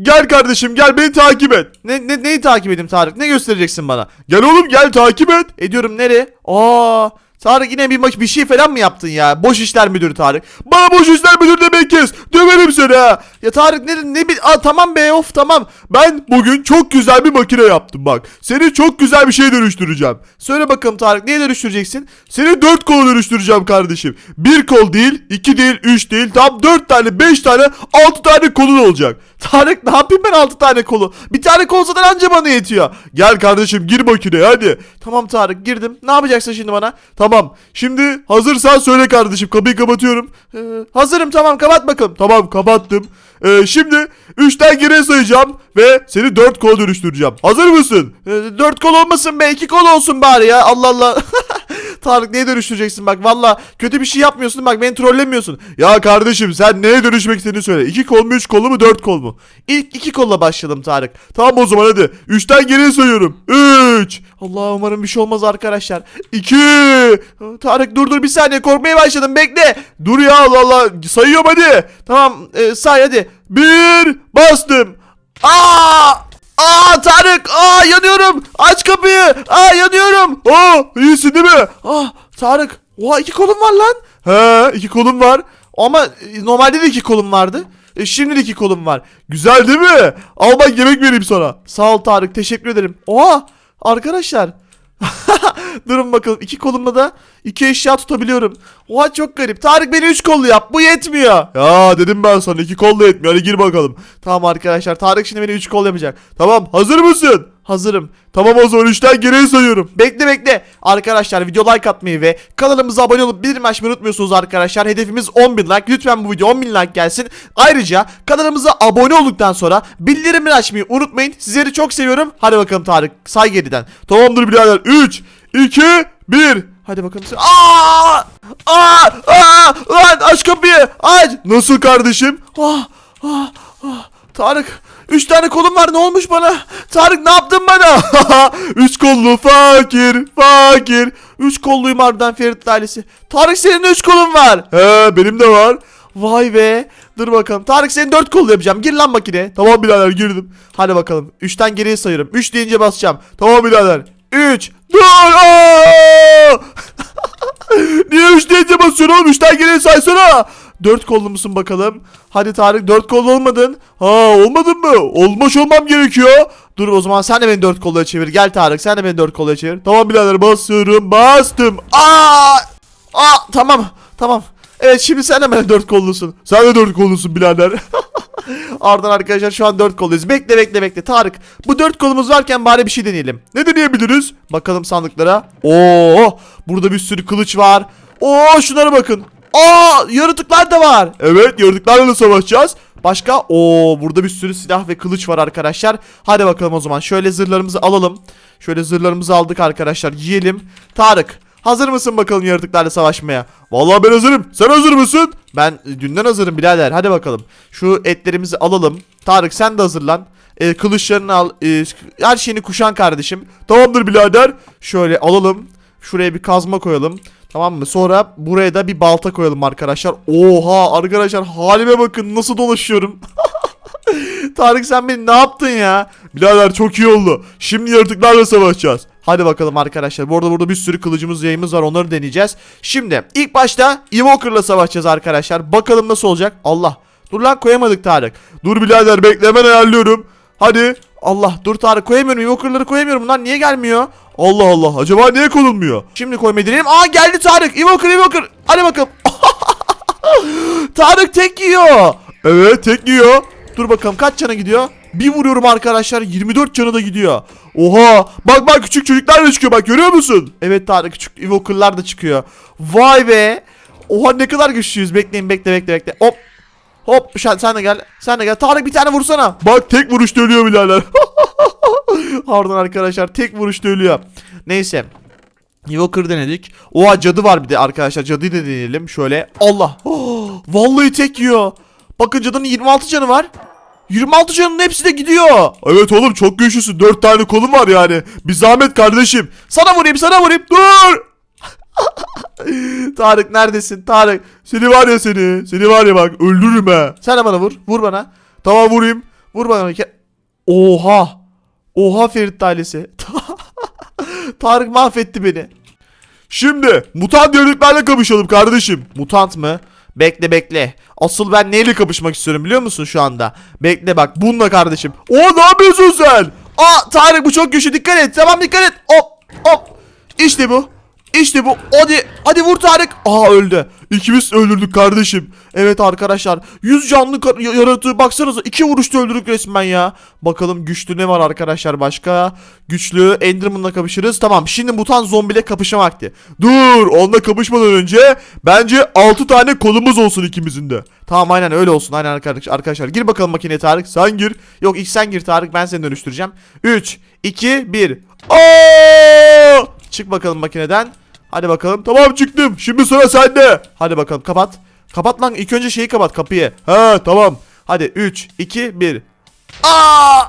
Gel kardeşim gel beni takip et. Ne, ne, neyi takip edeyim Tarık? Ne göstereceksin bana? Gel oğlum gel takip et. Ediyorum nereye? Aa, Tarık yine bir maç bir şey falan mı yaptın ya? Boş işler müdürü Tarık. Bana boş işler müdür demek kes. Döverim seni ha. Ya Tarık ne ne bir Aa, tamam be of tamam. Ben bugün çok güzel bir makine yaptım bak. Seni çok güzel bir şeye dönüştüreceğim. Söyle bakalım Tarık neye dönüştüreceksin? Seni dört kola dönüştüreceğim kardeşim. Bir kol değil, iki değil, üç değil. Tam dört tane, beş tane, altı tane kolun olacak. Tarık ne yapayım ben 6 tane kolu? Bir tane kol zaten anca bana yetiyor. Gel kardeşim gir makineye hadi. Tamam Tarık girdim. Ne yapacaksın şimdi bana? Tamam. Şimdi hazırsan söyle kardeşim. Kapıyı kapatıyorum. Ee, hazırım tamam kapat bakalım. Tamam kapattım. Ee, şimdi 3'ten geriye sayacağım ve seni 4 kola dönüştüreceğim. Hazır mısın? Ee, dört kol olmasın be iki kol olsun bari ya Allah Allah. Tarık neye dönüştüreceksin bak valla kötü bir şey yapmıyorsun bak beni trollemiyorsun. Ya kardeşim sen neye dönüşmek istediğini söyle. 2 kol mu 3 kol mu 4 kol mu? İlk iki kolla başladım Tarık. Tamam o zaman hadi. 3'ten geriye sayıyorum. 3 Allah umarım bir şey olmaz arkadaşlar. 2 Tarık dur dur bir saniye korkmaya başladım bekle. Dur ya Allah Allah. Sayıyorum hadi. Tamam e, say hadi. 1 bastım. Aa! Aa Tarık! Aa yanıyorum! Aç kapıyı! Aa yanıyorum! Aa iyisin değil mi? Ah Tarık! Oha iki kolum var lan! He 2 kolum var. Ama e, normalde de iki kolum vardı. E, şimdi iki kolum var. Güzel değil mi? Al bak yemek vereyim sana. Sağ ol Tarık teşekkür ederim. Oha! Arkadaşlar. Durun bakalım iki kolumla da iki eşya tutabiliyorum. Oha çok garip. Tarık beni üç kollu yap. Bu yetmiyor. Ya dedim ben sana iki kol da yetmiyor. Hadi gir bakalım. Tamam arkadaşlar Tarık şimdi beni üç kol yapacak. Tamam hazır mısın? Hazırım. Tamam o zaman üçten geriye sayıyorum. Bekle bekle. Arkadaşlar video like atmayı ve kanalımıza abone olup bildirim açmayı unutmuyorsunuz arkadaşlar. Hedefimiz 10.000 like. Lütfen bu video 10.000 like gelsin. Ayrıca kanalımıza abone olduktan sonra bildirimleri açmayı unutmayın. Sizleri çok seviyorum. Hadi bakalım Tarık say geriden. Tamamdır birader. 3, 2, 1. Hadi bakalım. Aa! Aa! Aa! Lan aç kapıyı. Aç. Nasıl kardeşim? Ah! Ah! Ah! Tarık 3 tane kolum var ne olmuş bana? Tarık ne yaptın bana? Üç kollu fakir, fakir. 3 kolluyum harbiden Ferit ailesi. Tarık senin 3 kolun var. He benim de var. Vay be. Dur bakalım. Tarık senin 4 kollu yapacağım. Gir lan makine. Tamam birader girdim. Hadi bakalım. 3'ten geriye sayarım. 3 deyince basacağım. Tamam birader. 3. Dur! Niye üç deyince basıyorsun oğlum? Üçten geriye saysana. 4 kollu musun bakalım? Hadi Tarık 4 kollu olmadın. Ha olmadın mı? Olmuş olmam gerekiyor. Dur o zaman sen de beni 4 kolluya çevir. Gel Tarık sen de beni 4 kolluya çevir. Tamam birader basıyorum. Bastım. Aa! Aa tamam. Tamam. Evet şimdi sen de beni 4 kollusun. Sen de dört kollusun birader. Ardından arkadaşlar şu an 4 kolluyuz. Bekle bekle bekle. Tarık bu 4 kolumuz varken bari bir şey deneyelim. ne deneyebiliriz? Bakalım sandıklara. Oo, burada bir sürü kılıç var. Oo, şunlara bakın. Aa, yaratıklar da var. Evet yaratıklarla da savaşacağız. Başka? Oo, burada bir sürü silah ve kılıç var arkadaşlar. Hadi bakalım o zaman. Şöyle zırhlarımızı alalım. Şöyle zırhlarımızı aldık arkadaşlar. Yiyelim. Tarık, hazır mısın bakalım yaratıklarla savaşmaya? Vallahi ben hazırım. Sen hazır mısın? Ben e, dünden hazırım birader. Hadi bakalım. Şu etlerimizi alalım. Tarık sen de hazırlan. Ee, kılıçlarını al. Ee, her şeyini kuşan kardeşim. Tamamdır birader. Şöyle alalım. Şuraya bir kazma koyalım. Tamam mı? Sonra buraya da bir balta koyalım arkadaşlar. Oha arkadaşlar halime bakın nasıl dolaşıyorum. Tarık sen beni ne yaptın ya? Birader çok iyi oldu. Şimdi yaratıklarla savaşacağız. Hadi bakalım arkadaşlar. Bu arada burada bir sürü kılıcımız yayımız var. Onları deneyeceğiz. Şimdi ilk başta Evoker'la savaşacağız arkadaşlar. Bakalım nasıl olacak. Allah. Dur lan koyamadık Tarık. Dur birader bekle hemen ayarlıyorum. Hadi. Allah dur Tarık koyamıyorum. Evoker'ları koyamıyorum. Bunlar niye gelmiyor? Allah Allah. Acaba niye konulmuyor? Şimdi koymayı deneyelim. Aa geldi Tarık. Evoker Evoker. Hadi bakalım. Tarık tek yiyor. Evet tek yiyor. Dur bakalım kaç cana gidiyor? Bir vuruyorum arkadaşlar 24 canı da gidiyor. Oha. Bak bak küçük çocuklar da çıkıyor bak görüyor musun? Evet Tarık küçük evoker'lar da çıkıyor. Vay be. Oha ne kadar güçlüyüz. Bekleyin bekle bekle bekle. Hop. Hop sen, sen de gel. Sen de gel. Tarık bir tane vursana. Bak tek vuruşta ölüyor birader. Pardon arkadaşlar tek vuruşta ölüyor. Neyse. Evoker denedik. Oha cadı var bir de arkadaşlar. Cadıyı da deneyelim. Şöyle. Allah. Oh, vallahi tek yiyor. Bakın cadının 26 canı var. 26 canının hepsi de gidiyor. evet oğlum çok güçlüsün. Dört tane kolun var yani. Bir zahmet kardeşim. Sana vurayım sana vurayım. Dur. Tarık neredesin? Tarık. Seni var ya seni. Seni var ya bak öldürürüm ha. Sen bana vur. Vur bana. Tamam vurayım. Vur bana. Oha. Oha Ferit ailesi. Tarık mahvetti beni. Şimdi mutant yaratıklarla kapışalım kardeşim. Mutant mı? Bekle bekle. Asıl ben neyle kapışmak istiyorum biliyor musun şu anda? Bekle bak bununla kardeşim. O ne yapıyorsun sen? Aa Tarık bu çok güçlü dikkat et. Tamam dikkat et. Hop hop. İşte bu. İşte bu. Hadi hadi vur Tarık. Aa öldü. İkimiz öldürdük kardeşim. Evet arkadaşlar 100 canlı yaratığı baksanıza 2 vuruşta öldürdük resmen ya. Bakalım güçlü ne var arkadaşlar başka? Güçlü Enderman'la kapışırız. Tamam şimdi mutant zombiyle kapışma vakti. Dur onunla kapışmadan önce bence 6 tane kolumuz olsun ikimizin de. Tamam aynen öyle olsun aynen arkadaş- arkadaşlar. Gir bakalım makineye Tarık. Sen gir. Yok ilk sen gir Tarık ben seni dönüştüreceğim. 3, 2, 1. Aa! Çık bakalım makineden. Hadi bakalım. Tamam çıktım. Şimdi sıra sende. Hadi bakalım kapat. Kapat lan ilk önce şeyi kapat kapıyı. He tamam. Hadi 3, 2, 1. Aa!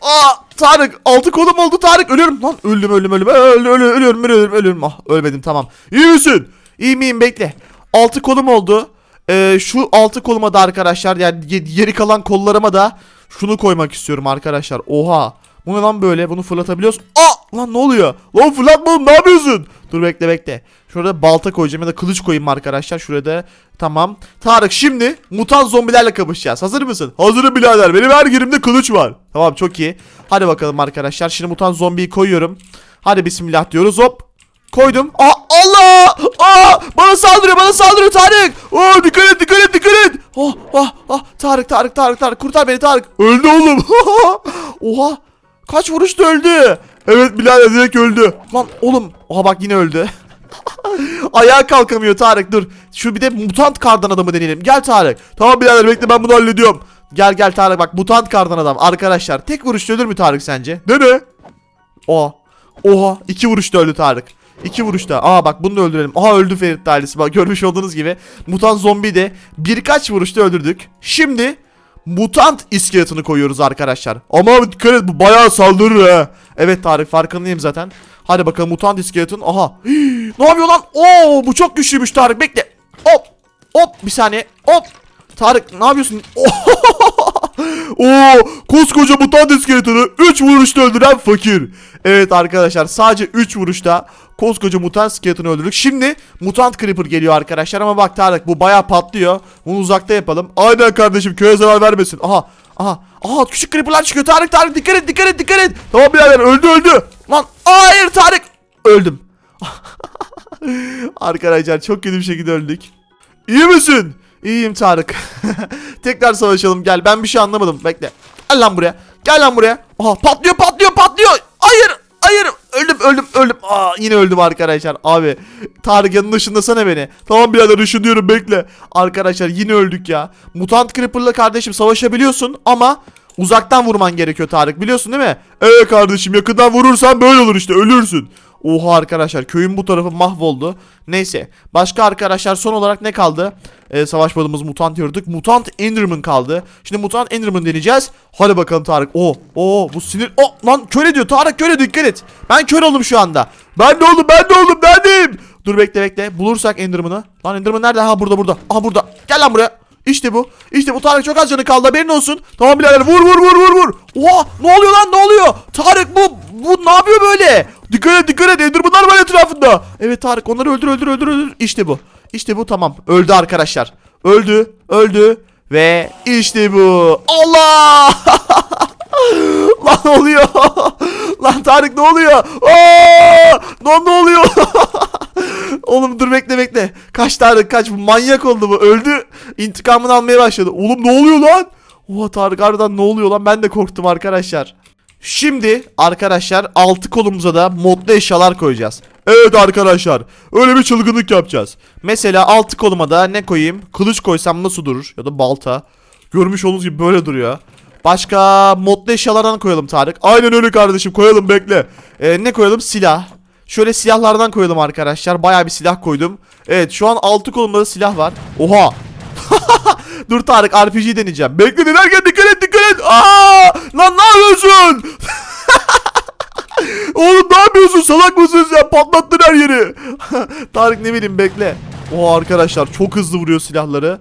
Aa! Tarık altı kolum oldu Tarık ölüyorum lan öldüm öldüm öldüm öldüm ölüyorum ölüyorum ölüyorum ölüyorum ah ölmedim tamam İyi misin? İyi miyim bekle altı kolum oldu Ee, şu altı koluma da arkadaşlar yani ge- geri kalan kollarıma da şunu koymak istiyorum arkadaşlar oha bu ne lan böyle bunu fırlatabiliyoruz Aa lan ne oluyor Lan fırlatma oğlum ne yapıyorsun? Dur bekle bekle. Şurada balta koyacağım ya da kılıç koyayım arkadaşlar. Şurada tamam. Tarık şimdi mutant zombilerle kapışacağız. Hazır mısın? Hazırım birader. Benim her yerimde kılıç var. Tamam çok iyi. Hadi bakalım arkadaşlar. Şimdi mutant zombiyi koyuyorum. Hadi bismillah diyoruz. Hop. Koydum. Aa Allah! Aa! Bana saldırıyor, bana saldırıyor Tarık. Aa dikkat et dikkat et dikkat et. Oh, ah, ah. Tarık, Tarık, Tarık, Tarık. Kurtar beni Tarık. Öldü oğlum. Oha! Kaç vuruşta öldü? evet birader direkt öldü. Lan oğlum. Oha bak yine öldü. Ayağa kalkamıyor Tarık dur. Şu bir de mutant kardan adamı deneyelim. Gel Tarık. Tamam birader bekle ben bunu hallediyorum. Gel gel Tarık bak mutant kardan adam. Arkadaşlar tek vuruşta ölür mü Tarık sence? Ne ne? Oha. Oha. iki vuruşta öldü Tarık. İki vuruşta. Aa bak bunu da öldürelim. Aha öldü Ferit ailesi. Bak görmüş olduğunuz gibi. Mutant zombi de birkaç vuruşta öldürdük. Şimdi mutant iskeletini koyuyoruz arkadaşlar. Ama dikkat et bu bayağı saldırır ha. Evet Tarık farkındayım zaten. Hadi bakalım mutant iskeleton. Aha. Hii, ne yapıyor lan? Oo bu çok güçlüymüş Tarık bekle. Hop. Hop bir saniye. Hop. Tarık ne yapıyorsun? Oo koskoca mutant iskeletini 3 vuruşta öldüren fakir. Evet arkadaşlar sadece 3 vuruşta koskoca mutant skeletonu öldürdük. Şimdi mutant creeper geliyor arkadaşlar ama bak Tarık bu bayağı patlıyor. Bunu uzakta yapalım. Aynen kardeşim köye zarar vermesin. Aha aha aha küçük creeperlar çıkıyor Tarık Tarık dikkat et dikkat et dikkat et. Tamam birader öldü öldü. Lan hayır Tarık öldüm. arkadaşlar çok kötü bir şekilde öldük. İyi misin? İyiyim Tarık. Tekrar savaşalım gel. Ben bir şey anlamadım. Bekle. Gel lan buraya. Gel lan buraya. Aha patlıyor patlıyor patlıyor. Hayır. Öldüm öldüm öldüm. Aa yine öldüm arkadaşlar. Abi yanının ışındasana beni. Tamam birader ışınıyorum bekle. Arkadaşlar yine öldük ya. Mutant Creeper'la kardeşim savaşabiliyorsun ama uzaktan vurman gerekiyor Tarık. Biliyorsun değil mi? Evet kardeşim yakından vurursan böyle olur işte ölürsün. Oha arkadaşlar köyün bu tarafı mahvoldu. Neyse. Başka arkadaşlar son olarak ne kaldı? Ee, savaşmadığımız mutant yaratık. Mutant Enderman kaldı. Şimdi mutant Enderman deneyeceğiz. Hadi bakalım Tarık. Oo, oo bu sinir. Oh lan kör ediyor. Tarık kör ediyor. Dikkat et. Ben kör oldum şu anda. Ben de oğlum ben de oğlum neredeyim? Dur bekle bekle. Bulursak Enderman'ı. Lan Enderman nerede? Ha burada burada. Aha burada. Gel lan buraya. İşte bu. İşte bu Tarık çok az canı kaldı. Haberin olsun. Tamam birader vur vur vur vur vur. Oha ne oluyor lan ne oluyor? Tarık bu bu ne yapıyor böyle? Dikkat et dikkat et Ender bunlar var etrafında. Evet Tarık onları öldür öldür öldür öldür. İşte bu. İşte bu tamam. Öldü arkadaşlar. Öldü. Öldü. Ve işte bu. Allah! Lan oluyor? Lan Tarık ne oluyor? Aa! Lan ne oluyor? Oğlum dur bekle bekle. Kaç Tarık kaç. Bu manyak oldu bu. Öldü. İntikamını almaya başladı. Oğlum ne oluyor lan? Oha Tarık harbiden ne oluyor lan? Ben de korktum arkadaşlar. Şimdi arkadaşlar altı kolumuza da modlu eşyalar koyacağız. Evet arkadaşlar öyle bir çılgınlık yapacağız. Mesela altı koluma da ne koyayım? Kılıç koysam nasıl durur? Ya da balta. Görmüş olduğunuz gibi böyle duruyor. Başka modlu eşyalardan koyalım Tarık. Aynen öyle kardeşim koyalım bekle. Ee, ne koyalım? Silah. Şöyle silahlardan koyalım arkadaşlar. Bayağı bir silah koydum. Evet şu an altı kolumda da silah var. Oha. Dur Tarık RPG deneyeceğim. Bekle dikkat et dikkat Aa! Lan ne yapıyorsun? Oğlum ne yapıyorsun salak mısın sen patlattın her yeri. Tarık ne bileyim bekle. Oha arkadaşlar çok hızlı vuruyor silahları.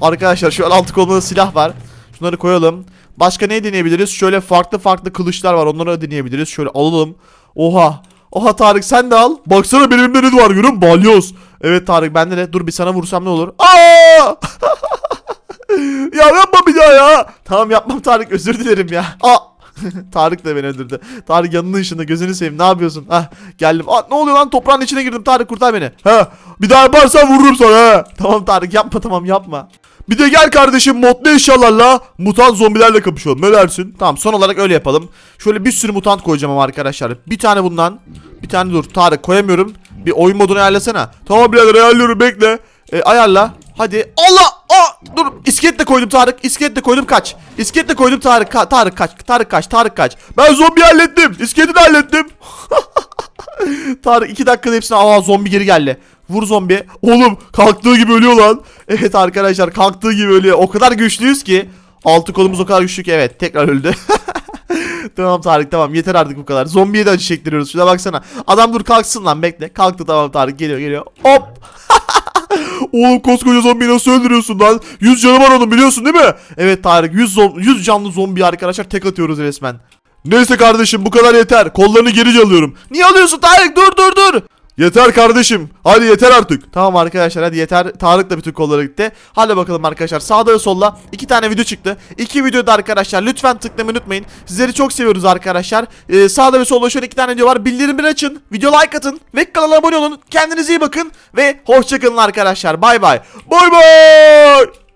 Arkadaşlar şu an altı kolumda da silah var. Şunları koyalım. Başka ne deneyebiliriz? Şöyle farklı farklı kılıçlar var. Onları da deneyebiliriz. Şöyle alalım. Oha. Oha Tarık sen de al. Baksana benim elimde ne var görüyor? Balyoz. Evet Tarık bende de. Dur bir sana vursam ne olur? Aa! ya yapma bir daha ya. Tamam yapmam Tarık özür dilerim ya. Aa! Tarık da beni öldürdü. Tarık yanının ışığında gözünü seveyim ne yapıyorsun? Ah geldim. Aa, ne oluyor lan toprağın içine girdim Tarık kurtar beni. He bir daha yaparsan vururum sana he. Tamam Tarık yapma tamam yapma. Bir de gel kardeşim modlu eşyalarla mutant zombilerle kapışalım. Ne dersin? Tamam son olarak öyle yapalım. Şöyle bir sürü mutant koyacağım ama arkadaşlar. Bir tane bundan. Bir tane dur Tarık koyamıyorum. Bir oyun modunu ayarlasana. Tamam birader ayarlıyorum bekle. E, ayarla. Hadi. Allah! Aa! Dur. İskelet de koydum Tarık. İskelet de koydum kaç. İskelet de koydum Tarık. Ka- Tarık kaç. Tarık kaç. Tarık kaç. Ben zombi hallettim. İskeleti de hallettim. Tarık 2 dakikada hepsine aa zombi geri geldi. Vur zombi. Oğlum kalktığı gibi ölüyor lan. Evet arkadaşlar kalktığı gibi ölüyor. O kadar güçlüyüz ki. Altı kolumuz o kadar güçlü ki evet tekrar öldü. tamam Tarık tamam yeter artık bu kadar. Zombiye de acı çektiriyoruz. Şuna baksana. Adam dur kalksın lan bekle. Kalktı tamam Tarık geliyor geliyor. Hop. Oğlum koskoca zombiyi nasıl öldürüyorsun lan? 100 canı var onun biliyorsun değil mi? Evet Tarık 100, zom- 100 canlı zombi arkadaşlar tek atıyoruz resmen. Neyse kardeşim bu kadar yeter. Kollarını geri alıyorum. Niye alıyorsun Tarık dur dur dur. Yeter kardeşim. Hadi yeter artık. Tamam arkadaşlar hadi yeter. Tarık da bütün kollara gitti. Hadi bakalım arkadaşlar. Sağda ve solda iki tane video çıktı. İki videoda arkadaşlar lütfen tıklamayı unutmayın. Sizleri çok seviyoruz arkadaşlar. Ee, sağda ve solda şöyle iki tane video var. Bildirimleri açın. Video like atın. Ve kanala abone olun. Kendinize iyi bakın. Ve hoşçakalın arkadaşlar. Bay bay. Bay bay.